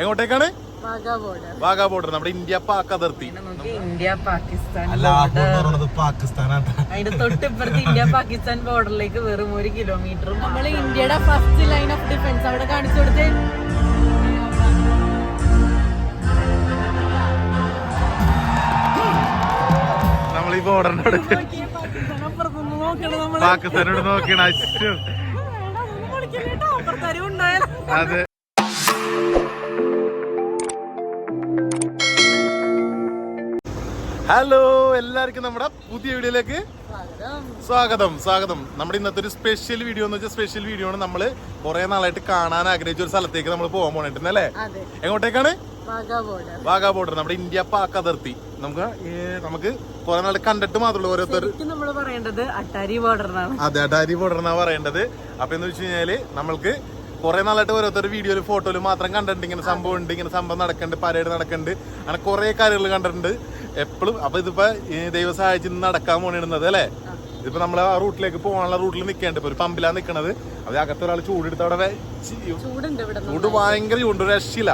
എങ്ങോട്ടേക്കാണ്? Wagah border Wagah border നമ്മുടെ India Pak അതിർത്തി. India Pakistan അല്ല ആ പറയുന്നത് പാകിസ്ഥാനാണ് അതിന്റെ തൊട്ടിപ്പുറത്ത് ഇന്ത്യ പാകിസ്ഥാൻ ബോർഡറിലേക്ക് വെറും ഒരു കിലോമീറ്റർ നമ്മൾ ഇന്ത്യയുടെ ഫസ്റ്റ് ലൈൻ ഓഫ് ഡിഫൻസ് അവിടെ കാണിച്ചു കൊടുത്തേ. നമ്മൾ ഈ ബോർഡറിന്റെ അടുത്ത് പാകിസ്ഥാൻ അപ്പുറത്തുനിന്ന് നോക്കണം നമ്മൾ. ഹലോ എല്ലാവർക്കും നമ്മുടെ പുതിയ വീഡിയോയിലേക്ക് സ്വാഗതം. സ്വാഗതം. നമ്മുടെ ഇന്നത്തെ ഒരു സ്പെഷ്യൽ വീഡിയോ എന്ന് വെച്ചാൽ സ്പെഷ്യൽ വീഡിയോ ആണ് നമ്മൾ കുറെ നാളായിട്ട് കാണാൻ ആഗ്രഹിച്ച ഒരു സ്ഥലത്തേക്ക് നമ്മൾ പോകാൻ പോണിട്ടുണ്ട് അല്ലേ? എങ്ങോട്ടേക്കാണ്? വാഗാ ബോർഡർ. നമ്മുടെ ഇന്ത്യ പാക് അതിർത്തി നമുക്ക് നമുക്ക് കുറെ നാൾ കണ്ടിട്ട് മാത്രമല്ല ഓരോരുത്തർ. അതെ നമ്മൾ പറയേണ്ടത് അട്ടാരി അതെ അട്ടാരി ബോർഡർ എന്നാ പറയേണ്ടത്. അപ്പൊ എന്ന് വെച്ച് കഴിഞ്ഞാൽ നമ്മൾക്ക് കുറെ നാളായിട്ട് ഓരോരുത്തർ വീഡിയോയിൽ ഫോട്ടോയിൽ മാത്രം കണ്ടിട്ടുണ്ട്. ഇങ്ങനെ സംഭവം ഉണ്ട് ഇങ്ങനെ സംഭവം നടക്കുന്നുണ്ട് പരേഡ് നടക്കുന്നുണ്ട് അങ്ങനെ കുറെ കാര്യങ്ങൾ കണ്ടിട്ടുണ്ട്. എപ്പോഴും അപ്പൊ ഇതിപ്പോ ദൈവ സഹായിച്ച് നടക്കാൻ പോണിടുന്നത് അല്ലേ? ഇതിപ്പോ നമ്മളെ ആ റൂട്ടിലേക്ക് പോകാനുള്ള റൂട്ടിൽ നിൽക്കേണ്ട ഇപ്പൊ ഒരു പമ്പിലാ നിൽക്കണത് അത് അകത്തൊരാൾ ചൂടെടുത്ത് അവിടെ ചൂടുണ്ട് ചൂട് ഭയങ്കര ചൂണ്ട് ഒരു രക്ഷയില്ല.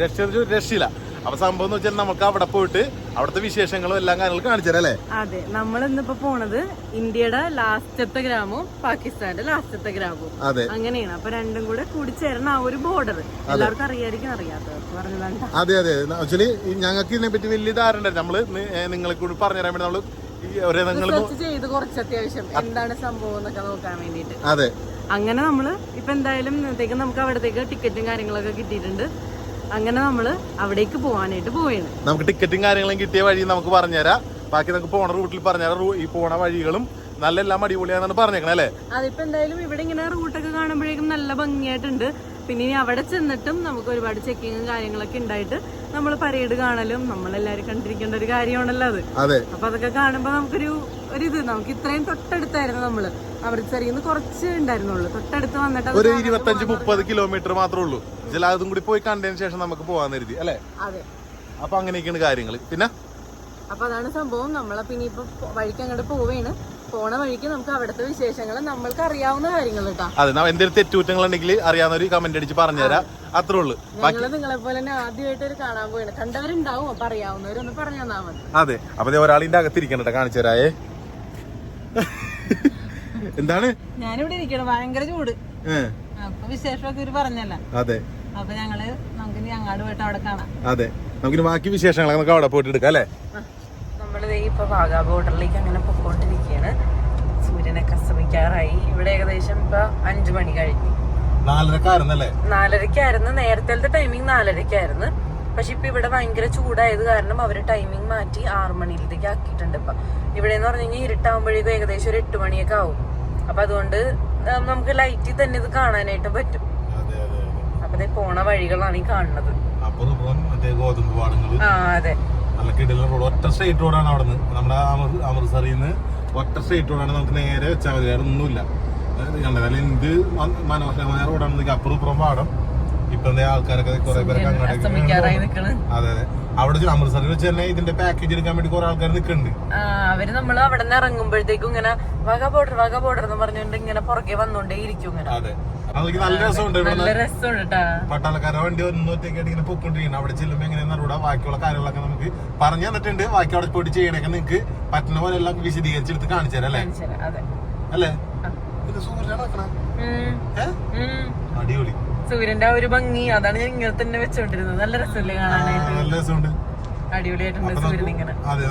രക്ഷ രക്ഷയില്ല. അപ്പൊ സംഭവം എന്ന് വെച്ചാൽ നമുക്ക് അവിടെ പോയിട്ട് അവിടുത്തെ വിശേഷങ്ങളും എല്ലാം കാര്യങ്ങളും കാണിച്ചു തരാം അല്ലേ? അതെ നമ്മൾ ഇന്നിപ്പോ പോണത് ഇന്ത്യയുടെ ലാസ്റ്റത്തെ ഗ്രാമവും പാകിസ്ഥാന്റെ ലാസ്റ്റത്തെ ഗ്രാമവും. അതെ. അങ്ങനെയാണ്. അപ്പൊ രണ്ടും കൂടെ കൂടിച്ചേർന്ന ആ ഒരു ബോർഡർ എല്ലാവർക്കും അറിയായിരിക്കും അറിയാത്തവർക്ക് അതെ അതെ. ആക്ച്വലി ഞങ്ങൾക്ക് ഇതിനെ പറ്റി വലിയ ധാരണ നമ്മൾ നിങ്ങളെ കൂടി പറഞ്ഞു പറഞ്ഞുതരാൻ വേണ്ടി നമ്മൾ ചെയ്ത് കുറച്ച് അത്യാവശ്യം. എന്താണ് സംഭവം എന്നൊക്കെ നോക്കാൻ വേണ്ടിട്ട് അതെ. അങ്ങനെ നമ്മൾ ഇപ്പൊ എന്തായാലും നമുക്ക് അവിടത്തേക്ക് ടിക്കറ്റും കാര്യങ്ങളൊക്കെ കിട്ടിയിട്ടുണ്ട്. അങ്ങനെ നമ്മൾ അവിടേക്ക് പോവാനായിട്ട് പോവുകയാണ് നമുക്ക് ടിക്കറ്റും കാര്യങ്ങളും കിട്ടിയ വഴി നമുക്ക് പറഞ്ഞുതരാം. ബാക്കി നമുക്ക് പോണ റൂട്ടിൽ പറഞ്ഞുതരാം. ഈ പോണ വഴികളും നല്ല എല്ലാം അടിപൊളിയാണെന്നാണ് പറഞ്ഞേക്കണേ അല്ലേ അതിപ്പോ എന്തായാലും ഇവിടെ ഇങ്ങനെ റൂട്ടൊക്കെ കാണുമ്പോഴേക്കും നല്ല ഭംഗിയായിട്ടുണ്ട്. പിന്നെ ഇനി അവിടെ ചെന്നിട്ടും നമുക്ക് ഒരുപാട് ചെക്കിങ്ങും കാര്യങ്ങളൊക്കെ ഉണ്ടായിട്ട് നമ്മൾ പരേഡ് കാണലും നമ്മളെല്ലാരും കണ്ടിരിക്കേണ്ട ഒരു കാര്യമാണല്ലോ അത്. അതെ. അപ്പൊ അതൊക്കെ കാണുമ്പോ നമുക്കൊരു ഒരു ഇത് നമുക്ക് ഇത്രയും തൊട്ടടുത്തായിരുന്നു നമ്മൾ. അമൃത്സറിൽ നിന്ന് കുറച്ച് ഉണ്ടായിരുന്നുള്ളൂ. തൊട്ടടുത്ത് വന്നിട്ട് ഒരു ഇരുപത്തഞ്ച് മുപ്പത് കിലോമീറ്റർ മാത്രമേ ഉള്ളൂ. ജലാതും കൂടി പോയി കണ്ടതിന് ശേഷം നമുക്ക് പോകാൻ കരുതി അല്ലേ? അതെ. അപ്പൊ അങ്ങനെയൊക്കെയാണ് കാര്യങ്ങൾ പിന്നെ? അപ്പൊ അതാണ് സംഭവം. നമ്മളെ പിന്നെ ഇപ്പൊ വഴിക്ക് അങ്ങോട്ട് പോവേണ്. പോണ വഴിക്ക് നമുക്ക് അവിടുത്തെ വിശേഷങ്ങൾ നമ്മൾക്ക് അറിയാവുന്ന കാര്യങ്ങൾ കേട്ടോ അതെ എന്തെങ്കിലും തെറ്റുകുറ്റങ്ങൾ ഉണ്ടെങ്കിൽ അറിയാവുന്ന ഒരു കമന്റ് അടിച്ച് പറഞ്ഞുതരാം. അത്രേ ഉള്ളൂ. ഞങ്ങൾ നിങ്ങളെ പോലെ തന്നെ ആദ്യമായിട്ട് ഒരു കാണാൻ പോയി കണ്ടവരുണ്ടാവും അപ്പൊ അറിയാവുന്നവരൊന്ന് പറഞ്ഞു തന്നാ മതി. അതെ. അപ്പൊ ഒരാളിന്റെ അകത്തിരിക്കണ കാണിച്ചു തരായേ എന്താണ്? ഞാനിവിടെ ഇരിക്കണം. ഭയങ്കര ചൂട്. അപ്പൊ വിശേഷമൊക്കെ ഇവർ പറഞ്ഞല്ല? അതെ. അപ്പൊ ഞങ്ങൾ നമുക്ക് ഇനി അങ്ങാട് പോയിട്ട് അവിടെ കാണാം. അതെ. നമുക്കിനി ബാക്കി വിശേഷങ്ങളൊക്കെ നമുക്ക് അവിടെ പോയിട്ട് എടുക്കാം അല്ലേ നമ്മളിത് ഇപ്പൊ വാഗാ ബോർഡറിലേക്ക് അങ്ങനെ പൊക്കോണ്ടിരിക്കുകയാണ് സൂര്യനെ അസ്തമിക്കാറായി. ഇവിടെ ഏകദേശം ഇപ്പൊ അഞ്ചു മണി കഴിഞ്ഞു. നാലരക്കായിരുന്നു നേരത്തെ ടൈമിംഗ് നാലരക്കായിരുന്നു പക്ഷെ ഇപ്പൊ ഇവിടെ ഭയങ്കര ചൂടായത് കാരണം അവർ ടൈമിംഗ് മാറ്റി ആറു മണിയിലേക്ക് ആക്കിയിട്ടുണ്ട് ഇപ്പൊ. ഇവിടെ എന്ന് പറഞ്ഞു കഴിഞ്ഞാൽ ഇരുട്ടാവുമ്പോഴേക്കും ഏകദേശം ഒരു എട്ട് മണിയൊക്കെ ആവും. അപ്പൊ അതുകൊണ്ട് നമുക്ക് ലൈറ്റിൽ തന്നെ ഇത് കാണാനായിട്ട് പറ്റും. അപ്പൊ പോണ വഴികളാണ് ഈ കാണുന്നത്. അപ്പുറം മറ്റേ ഗോതമ്പ് പാടങ്ങൾ. ആ അതെ. നല്ല കിടിലൻ റോഡ് ഒറ്റ സ്ട്രേറ്റ് റോഡാണ് അവിടെ നിന്ന് നമ്മുടെ അമൃ- അമൃത്സറിൽ നിന്ന് ഒറ്റ സ്ട്രേറ്റ് റോഡാണ് നമുക്ക് നേരെ വെച്ചാൽ മതി. വേറെ ഒന്നുമില്ല. എന്ത് മനോഹരമായ റോഡാണ് അപ്പുറം ഇപ്പുറം പാടം. ഇപ്പൊ എന്താ ആൾക്കാരൊക്കെ കുറെ പേരൊക്കെ അങ്ങോട്ടേക്ക് അതെ അതെ. അവിടെ അമൃത്സറിൽ വെച്ച് തന്നെ ഇതിന്റെ പാക്കേജ് എടുക്കാൻ വേണ്ടി കുറെ ആൾക്കാർ നിൽക്കുന്നുണ്ട് അവർ നമ്മൾ അവിടെ നിന്ന് ഇറങ്ങുമ്പോഴത്തേക്കും ഇങ്ങനെ വക ബോർഡർ വക ബോർഡർ എന്ന് പറഞ്ഞുകൊണ്ട് ഇങ്ങനെ പുറകെ വന്നോണ്ടേ ഇരിക്കും ഇങ്ങനെ. അതെ. അതൊക്കെ നല്ല രസമുണ്ട് നല്ല രസമുണ്ട് കേട്ടാ പട്ടാളക്കാരെ വണ്ടി ഒന്ന് ഒറ്റയ്ക്കായിട്ട് ഇങ്ങനെ പൊക്കൊണ്ടിരിക്കണം അവിടെ ചെല്ലുമ്പോ എങ്ങനെ അറിയൂടാ ബാക്കിയുള്ള കാര്യങ്ങളൊക്കെ നമുക്ക് പറഞ്ഞു തന്നിട്ടുണ്ട്. ബാക്കി അവിടെ പോയിട്ട് ചെയ്യണൊക്കെ നിങ്ങക്ക് പറ്റുന്ന പോലെ എല്ലാം വിശദീകരിച്ചെടുത്ത് കാണിച്ചു തരാം അല്ലേ? അല്ലേ. ഇത് സൂര്യനാണ്. അടിപൊളി. സൂര്യന്റെ ആ ഒരു ഭംഗി അതാണ് ഞാൻ ഇങ്ങനെ തന്നെ വെച്ചോണ്ടിരുന്നത്. നല്ല രസമല്ലേ കാണാനായിട്ട്? അടിപൊളിയായിട്ടുണ്ട് സൂര്യൻ അതെ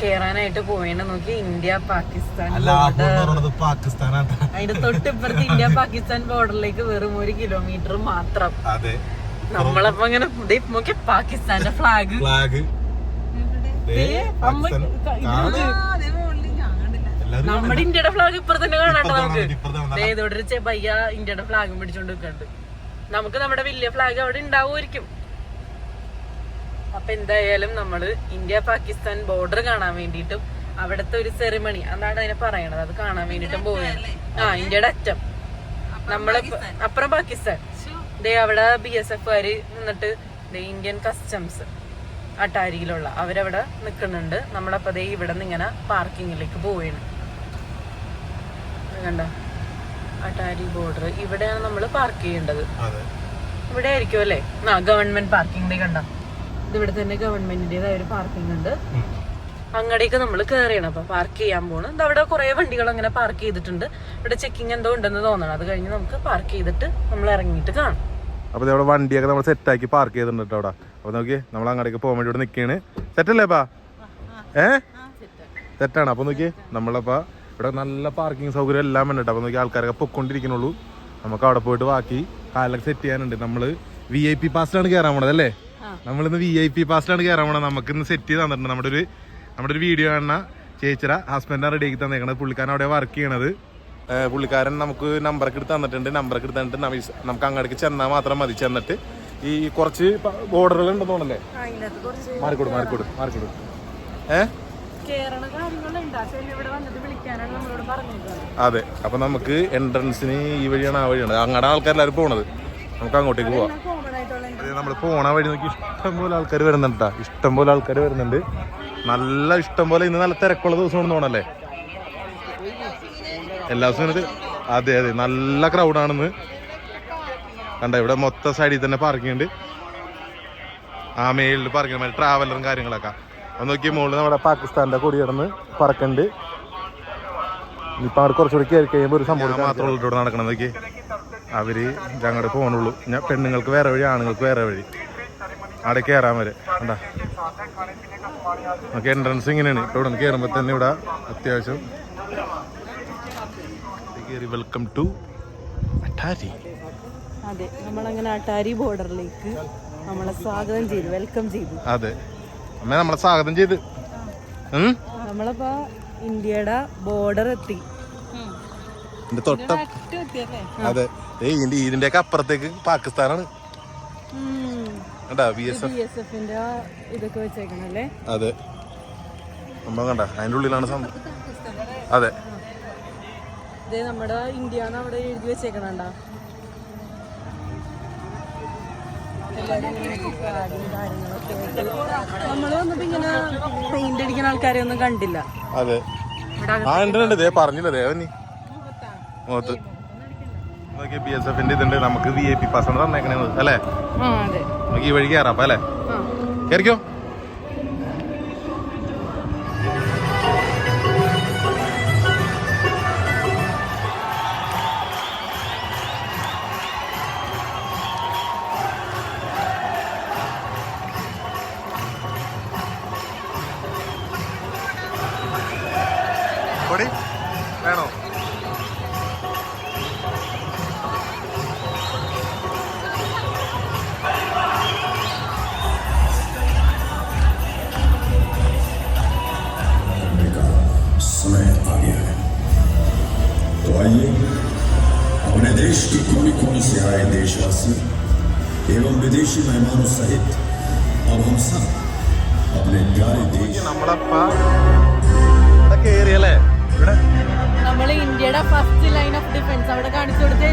കേറാനായിട്ട് പോവേണ്ട നോക്കി. ഇന്ത്യ പാകിസ്ഥാൻ അല്ല ആ പറയുന്നത് പാകിസ്ഥാനാണ്. അതിന്റെ തൊട്ടിപ്പുറത്ത് ഇന്ത്യ പാകിസ്ഥാൻ ബോർഡറിലേക്ക് വെറും ഒരു കിലോമീറ്റർ മാത്രം. അതെ. നമ്മളപ്പോ ഇങ്ങനെ ദേ നോക്കി പാകിസ്ഥാന്റെ ഫ്ലാഗ് ഫ്ലാഗ് നമ്മുടെ ഇന്ത്യയുടെ ഫ്ലാഗ് ഇപ്പുറത്ത് തന്നെ കാണാട്ടോ നമുക്ക്. ഇതോടെ ഒരു ചെബയ്യ ഇന്ത്യയുടെ ഫ്ലാഗും പിടിച്ചോണ്ട് നിൽക്കണ്ട് നമുക്ക് നമ്മുടെ വലിയ ഫ്ലാഗ് അവിടെ ഉണ്ടാവുമായിരിക്കും. അപ്പൊ എന്തായാലും നമ്മൾ ഇന്ത്യ പാകിസ്ഥാൻ ബോർഡർ കാണാൻ വേണ്ടിയിട്ടും അവിടുത്തെ ഒരു സെറിമണി അതാണ് അതിനെ പറയണത്. അത് കാണാൻ വേണ്ടിട്ടും പോവുകയാണ്. ആ ഇന്ത്യയുടെ അറ്റം. നമ്മളെ അപ്പുറം പാകിസ്ഥാൻ. ദേ അവിടെ ബി എസ് എഫ് കാര് നിന്നിട്ട് ദേ ഇന്ത്യൻ കസ്റ്റംസ് അട്ടാരിയിലുള്ള അവരവിടെ നിൽക്കുന്നുണ്ട് നമ്മളപ്പോ ദേ ഇവിടെ നിന്ന് ഇങ്ങനെ പാർക്കിങ്ങിലേക്ക് പോവുകയാണ്. കണ്ടോ? അട്ടാരി ബോർഡർ. ഇവിടെയാണ് നമ്മൾ പാർക്ക് ചെയ്യേണ്ടത്. ഇവിടെ ആയിരിക്കും അല്ലേ? ആ ഗവൺമെന്റ് പാർക്കിംഗ് കണ്ട? ഇതിവിടെ തന്നെ ഗവൺമെന്റിന്റേതായ ഒരു പാർക്കിംഗ് ഉണ്ട്. അങ്ങടേക്ക് നമ്മൾ കയറിയാണ് അപ്പൊ പാർക്ക് ചെയ്യാൻ പോണ്. അവിടെ കുറെ വണ്ടികൾ അങ്ങനെ പാർക്ക് ചെയ്തിട്ടുണ്ട്. ഇവിടെ ചെക്കിംഗ് എന്തോ ഉണ്ടെന്ന് തോന്നണം. അത് കഴിഞ്ഞ് നമുക്ക് പാർക്ക് ചെയ്തിട്ട് നമ്മൾ ഇറങ്ങിയിട്ട് കാണാം. അപ്പൊ ഇവിടെ വണ്ടിയൊക്കെ നമ്മൾ സെറ്റാക്കി പാർക്ക് ചെയ്തിട്ടുണ്ട് അവിടെ. അപ്പൊ നോക്കി നമ്മൾ അങ്ങടേക്ക് പോകാൻ വേണ്ടി ഇവിടെ നിൽക്കുകയാണ് സെറ്റല്ലേ പാ ഏ? സെറ്റാണ് അപ്പൊ നോക്കി നമ്മളപ്പോ ഇവിടെ നല്ല പാർക്കിംഗ് സൗകര്യം എല്ലാം ഉണ്ട് കേട്ടോ അപ്പൊ നോക്കി ആൾക്കാരൊക്കെ പൊക്കൊണ്ടിരിക്കണുള്ളൂ നമുക്ക് അവിടെ പോയിട്ട് ബാക്കി കാലൊക്കെ സെറ്റ് ചെയ്യാനുണ്ട്. നമ്മൾ വി ഐ പി പാസിലാണ് കയറാൻ പോണത് അല്ലേ? നമ്മളിന്ന് വി ഐ പി പാസിലാണ് കയറാൻ പോണത്. നമുക്ക് ഇന്ന് സെറ്റ് ചെയ്ത് തന്നിട്ടുണ്ട്. നമ്മുടെ ഒരു നമ്മുടെ ഒരു വീഡിയോ കാണുന്ന ചേച്ചിയുടെ ഹസ്ബൻഡാണ് റെഡിയാക്കി ആക്കി തന്നേക്കണത്. പുള്ളിക്കാരൻ അവിടെ വർക്ക് ചെയ്യണത്. പുള്ളിക്കാരൻ നമുക്ക് നമ്പറൊക്കെ എടുത്ത് തന്നിട്ടുണ്ട്. നമ്പറൊക്കെ എടുത്ത് തന്നിട്ട് നമുക്ക് അങ്ങോട്ടേക്ക് ചെന്നാൽ മാത്രം മതി. ചെന്നിട്ട് ഈ കുറച്ച് ബോർഡറുകൾ ഉണ്ടെന്ന് തോന്നല്ലേ മാറിക്കോട് മാറിക്കോട് മാറിക്കോട്. ഏഹ് അതെ അപ്പൊ നമുക്ക് എൻട്രൻസിന് ഈ വഴിയാണ് ആ വഴിയാണ്. അങ്ങടെ ആൾക്കാരെല്ലാവരും പോണത്. നമുക്ക് അങ്ങോട്ടേക്ക് പോവാം. നമ്മൾ പോണ വഴി നോക്കി ഇഷ്ടം പോലെ ആൾക്കാർ വരുന്നുണ്ട് ട്ടാ. ഇഷ്ടം പോലെ ആൾക്കാർ വരുന്നുണ്ട്. നല്ല ഇഷ്ടം പോലെ ഇന്ന് നല്ല തിരക്കുള്ള ദിവസമാണെന്ന് തോന്നല്ലേ എല്ലാ ദിവസവും അതെ അതെ നല്ല ക്രൗഡാണെന്ന് കണ്ട ഇവിടെ മൊത്തം സൈഡിൽ തന്നെ പാർക്കിംഗ് ഉണ്ട്. ആ മേളിൽ പാർക്കിംഗ് ട്രാവലറും കാര്യങ്ങളൊക്കെ. അത് നോക്കി മുകളിൽ നമ്മുടെ പാകിസ്ഥാന്റെ കൊടി കിടന്ന് പറക്കുന്നുണ്ട് ഇപ്പൊ അവിടെ കുറച്ചുകൂടി കയറി കഴിയുമ്പോൾ ഒരു സംഭവം മാത്രമേ ഇവിടെ നടക്കണം നോക്കി അവർ ഞങ്ങളുടെ പോകണുള്ളൂ ഞാൻ പെണ്ണുങ്ങൾക്ക് വേറെ വഴി ആണുങ്ങൾക്ക് വേറെ വഴി. അവിടെ കയറാൻ വരെ. കണ്ടാ? നമുക്ക് എൻട്രൻസ് ഇങ്ങനെയാണ്. ഇപ്പൊ ഇവിടെ കയറുമ്പോൾ തന്നെ ഇവിടെ അത്യാവശ്യം. കയറി വെൽക്കം ടു അട്ടാരി അതെ നമ്മളങ്ങനെ അട്ടാരി ബോർഡറിലേക്ക് നമ്മളെ സ്വാഗതം ചെയ്തു വെൽക്കം ചെയ്തു. അതെ. അമ്മ നമ്മളെ സ്വാഗതം ചെയ്ത്? നമ്മളിപ്പോ ഇന്ത്യയുടെ ബോർഡർ എത്തി. ഇതിന്റെ തൊട്ട അതെ. ഇതിന്റെ ഇതിന്റെ ഒക്കെ അപ്പുറത്തേക്ക് പാകിസ്ഥാനാണ്. ഇതൊക്കെ വെച്ചേക്കണല്ലേ? അതെ. നമ്മൾ കണ്ട അതിന്റെ ഉള്ളിലാണ് സംഭവം അതെ. നമ്മുടെ ഇന്ത്യ അവിടെ എഴുതി വെച്ചേക്കണണ്ട? ഇങ്ങനെ പെയിന്റ് അടിക്കുന്ന ആൾക്കാരെ ഒന്നും കണ്ടില്ല. അതെ. ആ ഉണ്ട് ഉണ്ട് ദേ പറഞ്ഞില്ല ദേവനി മുഖത്ത്. നോക്കിയ ബി എസ് എഫിന്റെ ഇതുണ്ട്. നമുക്ക് വി ഐ പി പാസ് തന്നേക്കണേ അല്ലേ? നമുക്ക് ഈ വഴി കയറാം അല്ലേ? കയറിക്കോ आइए अपने देश के कोने कोने से आए देशवासी एवं विदेशी मेहमानों सहित अब हम सब अपने प्यारे देश നമ്മളപ്പ ഇവിടെ കേറിയല്ലേ ഇവിടെ നമ്മൾ ഇന്ത്യയുടെ ഫസ്റ്റ് ലൈൻ ഓഫ് ഡിഫൻസ് അവിടെ കാണിച്ചു കൊടുത്തേ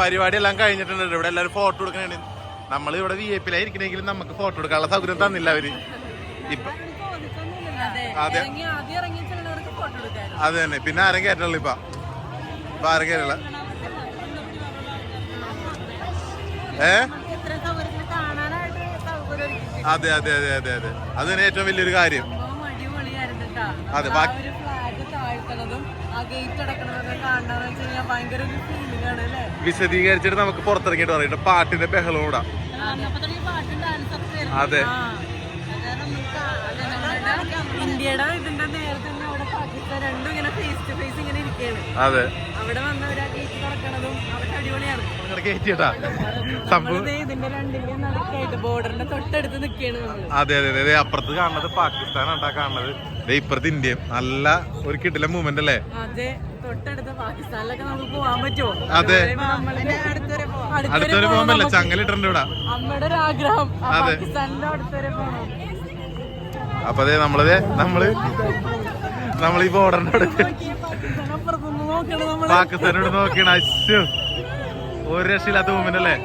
പരിപാടി എല്ലാം കഴിഞ്ഞിട്ടുണ്ട് ഇവിടെ എല്ലാവരും ഫോട്ടോ എടുക്കണേ നമ്മൾ ഇവിടെ വി ഐ പിയിലായിരിക്കണെങ്കിലും നമുക്ക് ഫോട്ടോ എടുക്കാനുള്ള സൗകര്യം തന്നില്ല അവർ. ഇപ്പൊ അതെ. അതെ. തന്നെ. പിന്നെ ആരും കയറ്റുള്ളൂ ഇപ്പൊ. ഇപ്പൊ ആരും കയറില്ല ഏ? അതെ അതെ അതെ അതെ അതെ. അത് തന്നെ ഏറ്റവും വലിയൊരു കാര്യം. അതെ, ബാക്കി- വിശദീകരിച്ചിട്ട് നമുക്ക് പുറത്തിറങ്ങിട്ട് പറയും. പാട്ടിന്റെ ബഹളം കൂടാ. അതെ. ഇന്ത്യയുടെ ഇതിന്റെ നേരത്തെ അവിടെ പാകിസ്ഥാൻ രണ്ടും ഇങ്ങനെ ഫേസ് ടു ഫേസ് ഇങ്ങനെ ഇരിക്കുകയാണ്. അതെ. അവിടെ ഗേറ്റ് തുറക്കണതും അവിടെ അടിപൊളിയാണ് ബോർഡറിന്റെ തൊട്ടടുത്ത് നിൽക്കുകയാണ് അതെ അതെ അതെ അപ്പുറത്ത് കാണുന്നത് പാകിസ്ഥാനാണ് കാണുന്നത്. ഇപ്പുറത്ത് ഇന്ത്യയും നല്ല ഒരു കിട്ടില്ല മൂവ്മെന്റ് അല്ലേ? അതെ. അടുത്തൊരു പോകാൻ നമുക്ക്. ചങ്ങലിട്ടുണ്ട് ഇവിടെ. അതെ. അപ്പൊ അതെ നമ്മളത് നമ്മൾ നമ്മളീ ബോർഡറിനോട് പാകിസ്ഥാനോട് നോക്കിയാണ്. അശ്ശു. ഒരു രക്ഷയില്ലാത്ത മൂവ്മെന്റ് അല്ലേ?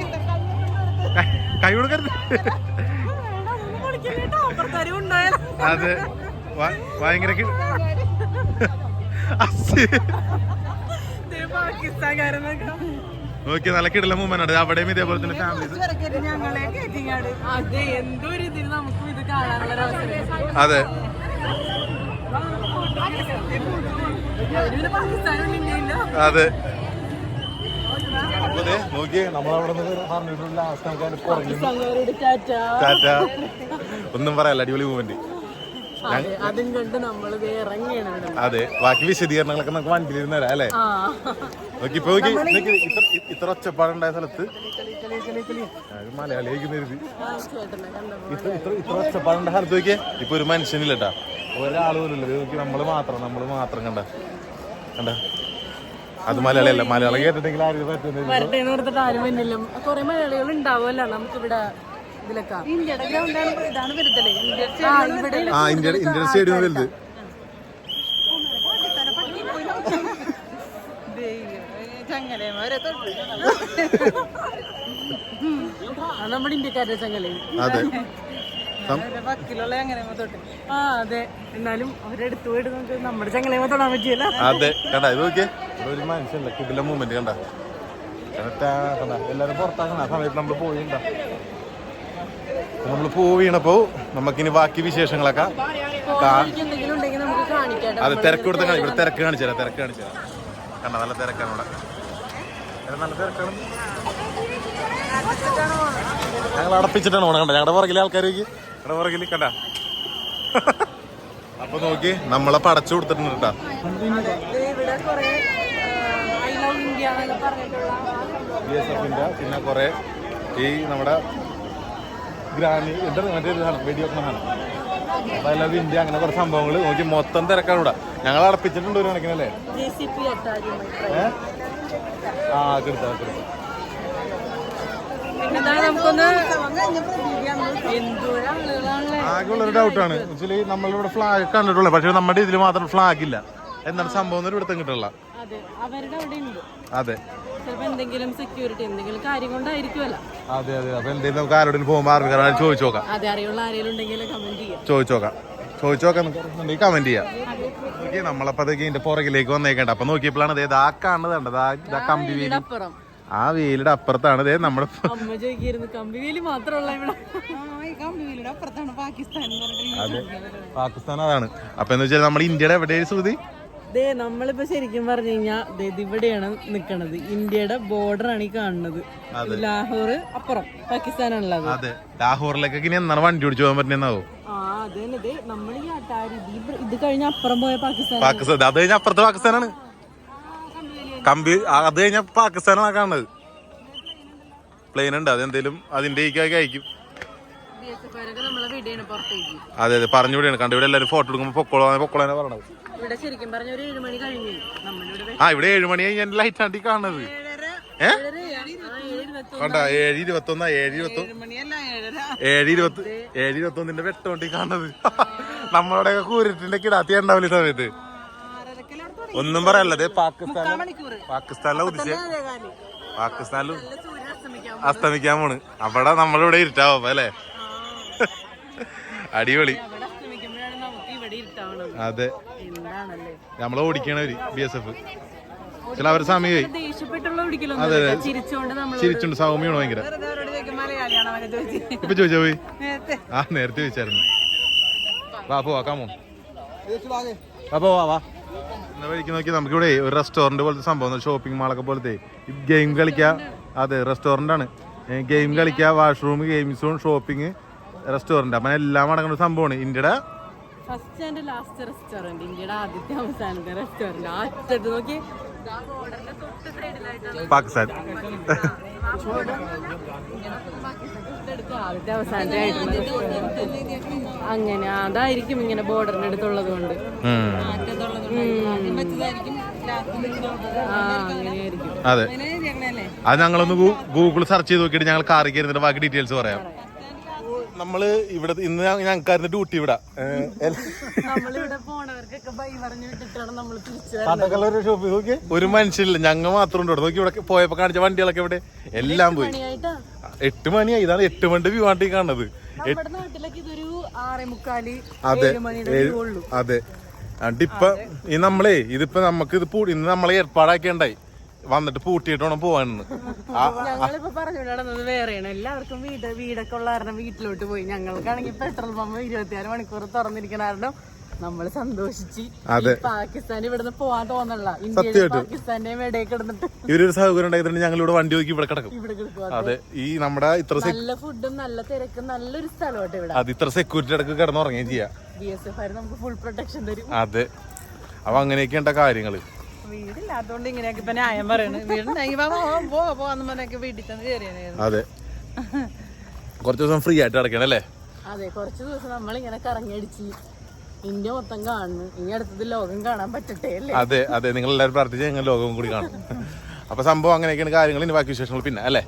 കൈ- കൊടുക്കരുത്. അതെ. ഭയങ്കര. നോക്കി നല്ല കിടല മൂവ്മെന്റ് ആണ്. അവിടെയും ഇതേപോലെ തന്നെ ഫാമിലീസ് അതെ അതെ. അതെ. നോക്കിയേ നമ്മളവിടെ ലാസ്റ്റ് ആൾക്കാർ ഒന്നും പറയാല്ല അടിപൊളി മൂവ്മെന്റ് അതെ ഇവിടെ. ബാക്കി വിശദീകരണങ്ങളൊക്കെ നമുക്ക് വണ്ടിയിൽ തരാം അല്ലേ? നോക്കി ഇപ്പൊ നോക്കി ഇത്ര ഇത്ര ഒച്ചപ്പാടുണ്ടായ സ്ഥലത്ത് മലയാളിയായിരിക്കും കരുതി ഇത്ര ഇത്ര ഇത്ര ഒച്ചപ്പാടുണ്ടായ സ്ഥലത്ത് നോക്കിയേ ഇപ്പൊ ഒരു മനുഷ്യനില്ല കേട്ടാ. ഒരാൾ പോലും നോക്കി നമ്മൾ മാത്രം നമ്മൾ മാത്രം കണ്ട. കണ്ട? അത് മലയാളിയല്ല മലയാളം കേട്ടിട്ടെങ്കിൽ ആരും പറ്റുന്നില്ല. കുറെ മലയാളികൾ ഉണ്ടാവുമല്ലോ നമുക്കിവിടെ. ഇതിലൊക്കെ. ആ ഇന്ത്യ ഇന്ത്യൻ സ്റ്റേഡിയം വലുത്. നമ്മുടെ ഇന്ത്യക്കാരുടെ ചങ്ങലേ. അതെ. ആ അതെ. എന്നാലും അവരെടുത്തു പോയിട്ട് നമുക്ക് നമ്മുടെ ചങ്ങലയമ തൊടാൻ പറ്റിയല്ല. അതെ കണ്ട ഇത് നോക്കിയേ. ഒരു മനുഷ്യല്ല കിടില മൂവ്മെന്റ് കണ്ട. എല്ലാരും പുറത്താക്കണ സമയത്ത് നമ്മൾ പോയിണ്ട നമ്മൾ പൂ വീണപ്പോ നമുക്കിനി ബാക്കി വിശേഷങ്ങളൊക്കെ അത് തിരക്ക് കൊടുത്ത ഇവിടെ തിരക്ക് കാണിച്ചു തരാം തിരക്ക് കാണിച്ചു തരാം. കണ്ട നല്ല തിരക്കാണ് ഇവിടെ. നല്ല തിരക്കാണ്. ഞങ്ങൾ അടപ്പിച്ചിട്ടാണ് ഓണം കണ്ട? ഞങ്ങളുടെ പുറകിലെ ആൾക്കാർ നോക്കി. ഞങ്ങളുടെ പുറകിൽ കണ്ട. അപ്പൊ നോക്കി നമ്മളെ പടച്ചു കൊടുത്തിട്ടുണ്ട് കേട്ടാ. ബി എസ് എഫിന്റെ പിന്നെ കുറെ ഈ നമ്മുടെ ഗ്രാമി എന്താ മറ്റേ ഇതാണ് സാധനം അപ്പൊ അല്ലാതെ ഇന്ത്യ അങ്ങനെ കുറെ സംഭവങ്ങൾ നോക്കി മൊത്തം തിരക്കാണ് ഇവിടെ ഞങ്ങൾ അടപ്പിച്ചിട്ടുണ്ട് ഒരു കണക്കിനല്ലേ. ആ കിട്ടാ കെടുത്ത ആകെ ആകെയുള്ളൊരു ഡൗട്ടാണ് ആക്ച്വലി നമ്മളിവിടെ ഫ്ലാഗ് കണ്ടിട്ടുള്ളത് പക്ഷെ നമ്മുടെ ഇതിൽ മാത്രം ഫ്ലാഗ് ഇല്ല. എന്താണ് സംഭവം ഇവിടുത്തെ കിട്ടുള്ള അതെ. ചിലപ്പോ എന്തെങ്കിലും സെക്യൂരിറ്റി എന്തെങ്കിലും കാര്യം കൊണ്ടായിരിക്കുമല്ലോ. അതെ അതെ. അപ്പൊ എന്തെങ്കിലും നമുക്ക് ആരോടും പോകുമ്പോൾ ആർക്കും ചോദിച്ചു നോക്കാം. അതെ അറിയുള്ള ആരെങ്കിലും ഉണ്ടെങ്കിൽ കമന്റ് ചെയ്യാം. ചോദിച്ചു നോക്കാം. ചോദിച്ചു നോക്കാം ഉണ്ടെങ്കിൽ കമന്റ് ചെയ്യാം. നോക്കി നമ്മളപ്പോ അതൊക്കെ ഇതിന്റെ പുറകിലേക്ക് വന്നേക്കണ്ട. അപ്പൊ നോക്കിയപ്പോഴാണ് കാണുന്നത് കണ്ടത് ആ കമ്പി വീൽ. ആ വീലിന്റെ അപ്പുറത്താണ് ദേ നമ്മുടെ അതെ. പാകിസ്ഥാൻ അതാണ്. അപ്പൊ എന്ന് വെച്ചാൽ നമ്മുടെ ഇന്ത്യയുടെ എവിടെയാണ് സുഹൃതി ദേ നമ്മളിപ്പോ ശരിക്കും പറഞ്ഞു കഴിഞ്ഞാൽ ഇവിടെയാണ് നിക്കണത്. ഇന്ത്യയുടെ ബോർഡർ ആണ് ഈ കാണുന്നത്. ലാഹോർ അപ്പുറം പാകിസ്ഥാനാണുള്ളത് അതെ. ലാഹോറിലേക്കൊക്കെ ഇനി എന്നാണ് വണ്ടി ഓടിച്ചു പോകാൻ പറ്റുന്നതാവോ? ഇത് കഴിഞ്ഞ അപ്പുറം പോയ പാകിസ്ഥാൻ പാകിസ്ഥാൻ. അത് കഴിഞ്ഞ അപ്പുറത്ത് പാകിസ്ഥാനാണ്. കമ്പി അത് കഴിഞ്ഞ പാകിസ്ഥാനാണ് കാണുന്നത്. പ്ലെയിൻ ഉണ്ട്. അതെന്തേലും അതിന്റെ അയക്കും അതെ അതെ. പറഞ്ഞുകൂടിയാണ് കണ്ടു കണ്ടിവിടെ എല്ലാവരും ഫോട്ടോ എടുക്കുമ്പോൾ പൊക്കോളാ പൊക്കോളാണ് പറയണത്. ഇവിടെ ശരിക്കും പറഞ്ഞ ഒരു ഏഴ് മണി കഴിഞ്ഞു. നമ്മളിവിടെ ആ ഇവിടെ ഏഴ് മണി കഴിഞ്ഞ ലൈറ്റ് ആണ്ടി കാണുന്നത്. ഏ? ഏഴ് ഇരുപത്തി കണ്ട? ഏഴ് ഇരുപത്തി ഒന്നാ ഏഴ് ഇരുപത്തി ഏഴ് ഇരുപത്തി ഏഴ് ഇരുപത്തി ഒന്നിന്റെ വെട്ടോണ്ടി കാണുന്നത്. നമ്മളവിടെ കൂരിട്ടിന്റെ കിടാത്തി ഉണ്ടാവില്ല സമയത്ത്. ഒന്നും പറയല്ലത് പാകിസ്ഥാൻ പാകിസ്ഥാനിലെ ഉദിച്ച. പാകിസ്ഥാനിൽ അസ്തമിക്കാൻ പോണ്. അവിടെ നമ്മളിവിടെ ഇരുട്ടാവും അല്ലേ? അടിപൊളി. അതെ. നമ്മളെ ഓടിക്കണവര് ബി എസ് എഫ് ചില അവരുടെ സമയമായി ദേഷ്യപ്പെട്ടുള്ള അതെ ചിരിച്ചുകൊണ്ട് നമ്മൾ ചിരിച്ചുണ്ട് സൗമ്യാണ് ഭയങ്കര. ഇപ്പൊ ചോദിച്ചോ പോയി? ആ നേരത്തെ ചോദിച്ചായിരുന്നു. വാ പോവാ കാമോ വാ പോവാ വാ എന്നാ വഴിക്ക് നോക്കി നമുക്കിവിടെ ഒരു റെസ്റ്റോറന്റ് പോലത്തെ സംഭവം ഷോപ്പിംഗ് മാളൊക്കെ പോലത്തെ ഗെയിം കളിക്കാ അതെ റെസ്റ്റോറന്റ് ആണ്. ഗെയിം കളിക്കുക washroom game zone shopping restaurant അപ്പം എല്ലാം അടങ്ങുന്ന സംഭവമാണ്. ഇന്ത്യയുടെ ഫസ്റ്റ് ആൻഡ് ലാസ്റ്റ് റെസ്റ്റോറന്റ് ഇന്ത്യയുടെ ആദ്യത്തെ അവസാനത്തെ റെസ്റ്റോറന്റ് ആ അറ്റത്ത് നോക്കി. പാകിസ്ഥാൻ. ആദ്യത്തെ അവസാനത്തെ അങ്ങനെ അതായിരിക്കും ഇങ്ങനെ ബോർഡറിന്റെ അടുത്തുള്ളത് കൊണ്ട്. അതെ. അത് ഞങ്ങളൊന്ന് ഗൂഗിൾ സെർച്ച് ചെയ്ത് നോക്കിയിട്ട് ഞങ്ങൾ കാറി കയറുന്നിട്ട് ബാക്കി ഡീറ്റെയിൽസ് പറയാം. നമ്മൾ ഇവിടെ ഇന്ന് ഞങ്ങൾക്കായിരുന്നു ഡ്യൂട്ടി ഇവിടെ. പോണവർക്കൊക്കെ ഒരു മനുഷ്യനില്ല ഞങ്ങൾ മാത്രം ഉണ്ട് ഇവിടെ. നോക്കി ഇവിടെ പോയപ്പോ കാണിച്ച വണ്ടികളൊക്കെ ഇവിടെ. എല്ലാം പോയി. എട്ട് മണിയായി. ഇതാണ് എട്ട് മണിന്റെ വ്യൂ ആണ്ടി കാണുന്നത്. നമ്മുടെ നാട്ടിലൊക്കെ ഇതൊരു ആറേ മുക്കാൽ അതെ അതെ. ഇപ്പൊ ഈ നമ്മളേ ഇതിപ്പോ നമുക്ക് ഇത് ഇന്ന് നമ്മളെ ഏർപ്പാടാക്കിയുണ്ടായി വന്നിട്ട് പൂട്ടിയിട്ട് വേണം പോവാനെന്ന് ഞങ്ങളിപ്പോ പറഞ്ഞു നടന്നത് വേറെയാണ്. എല്ലാവർക്കും വീട് വീടൊക്കെ ഉള്ള കാരണം വീട്ടിലോട്ട് പോയി. ഞങ്ങൾക്കാണെങ്കിൽ പെട്രോൾ പമ്പ് ഇരുപത്തിയാറ് മണിക്കൂർ തുറന്നിരിക്കണായിരുന്നു കാരണം നമ്മൾ സന്തോഷിച്ച് അതെ. പാകിസ്ഥാൻ ഇവിടുന്ന് പോവാൻ ഇന്ത്യയുടെ പാകിസ്ഥാന്റെയും ഇടയിൽ കിടന്നിട്ട് ഇവരൊരു സൗകര്യം ഉണ്ടായതുകൊണ്ട് ഞങ്ങൾ ഇവിടെ വണ്ടി നോക്കി ഇവിടെ കിടക്കും. അതെ. ഈ നമ്മുടെ ഇത്ര നല്ല ഫുഡും നല്ല തിരക്കും നല്ലൊരു സ്ഥലമായിട്ട് ഇവിടെ. അത് ഇത്ര സെക്യൂരിറ്റി ഇടയ്ക്ക് കിടന്നുറങ്ങുകയും ചെയ്യാം. ബി എസ് എഫ് ആയിരുന്നു നമുക്ക് ഫുൾ പ്രൊട്ടക്ഷൻ തരും. അതെ. അപ്പൊ അങ്ങനെയൊക്കെയുണ്ട കാര്യങ്ങൾ. വീടില്ലാത്തോണ്ട് ഇങ്ങനെയൊക്കെ ഇപ്പൊ ന്യായം പറയണ്. വീടുണ്ടെങ്കിൽ പോ പോവാന്ന് പറഞ്ഞൊക്കെ വീട്ടിൽ തന്നെ കയറിയായിരുന്നു അതെ. കുറച്ച് ദിവസം ഫ്രീ ആയിട്ട് അടക്കണല്ലേ അതെ കുറച്ച് ദിവസം നമ്മൾ നമ്മളിങ്ങനെ കറങ്ങിയടിച്ച് ഇന്ത്യ മൊത്തം കാണുന്നു. ഇനി അടുത്തത് ലോകം കാണാൻ പറ്റട്ടെ അല്ലേ? അതെ അതെ. നിങ്ങൾ എല്ലാവരും പ്രാർത്ഥിച്ച് ഞങ്ങൾ ലോകവും കൂടി കാണും. അപ്പൊ സംഭവം അങ്ങനെയൊക്കെയാണ് കാര്യങ്ങൾ. ഇനി ബാക്കി വിശേഷങ്ങൾ പിന്നെ അല്ലേ?